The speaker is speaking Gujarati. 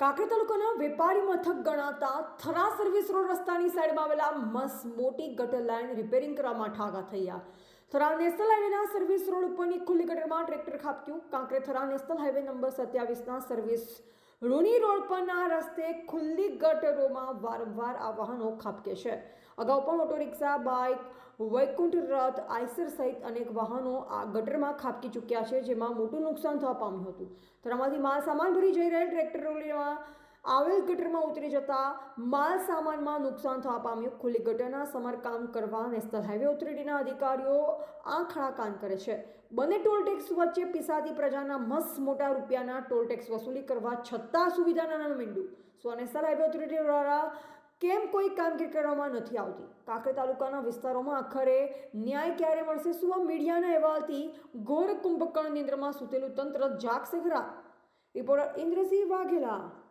કાંકરેજ તાલુકાના વેપારી મથક ગણાતા થરા સર્વિસ રોડ રસ્તાની સાઈડમાં આવેલા મસ મોટી ગટર લાઇન રિપેરિંગ કરવામાં ઠાગા થયા. થરા નેશનલ હાઈવેના સર્વિસ રોડ ઉપરની ખુલ્લી ગટરમાં ટ્રેક્ટર ખાબક્યું. કાંકરે થરા નેશનલ હાઈવે નંબર સત્યાવીસના સર્વિસ રૂની રોડ પરના રસ્તે ખુલ્લી ગટરોમાં વારંવાર આ વાહનો ખાબકે છે. અગાઉ પણ ઓટો રિક્ષા બાઇક, વૈકુંઠ રથ, આઈસર સહિત અનેક વાહનો આ ગટરમાં ખાબકી ચૂક્યા છે, જેમાં મોટું નુકસાન થવા પામ્યું હતું. તેમાંથી માલ સામાન ભરી જઈ રહેલ ટ્રેક્ટરોમાં આવેલ ગટરમાં ઉતરી જતા માલ સામાનમાં નુકસાન થવા પામ્યું. ખુલ્લી ગટરના સમારકામ કરવા નેશનલ હાઈવે ઓથોરિટીના અધિકારીઓ આંખડા કાન કરે છે. બંને ટોલ ટેક્સ વચ્ચે પીસાતી પ્રજાના મસ્ત મોટા રૂપિયાના ટોલ ટેક્સ વસૂલી કરવા છતાં સુવિધાના મીંડું. સો નેશનલ હાઈવે ઓથોરિટી દ્વારા કેમ કોઈ કામગીરી કરવામાં નથી આવતી? કાંકરી તાલુકાના વિસ્તારોમાં આખરે ન્યાય ક્યારે મળશે? શું આ મીડિયાના અહેવાલથી ઘોર કુંભકર્ણ નિંદ્રમાં સૂતેલું તંત્ર જાગશે ખરા? રિપોર્ટર ઇન્દ્રસિંહ વાઘેલા.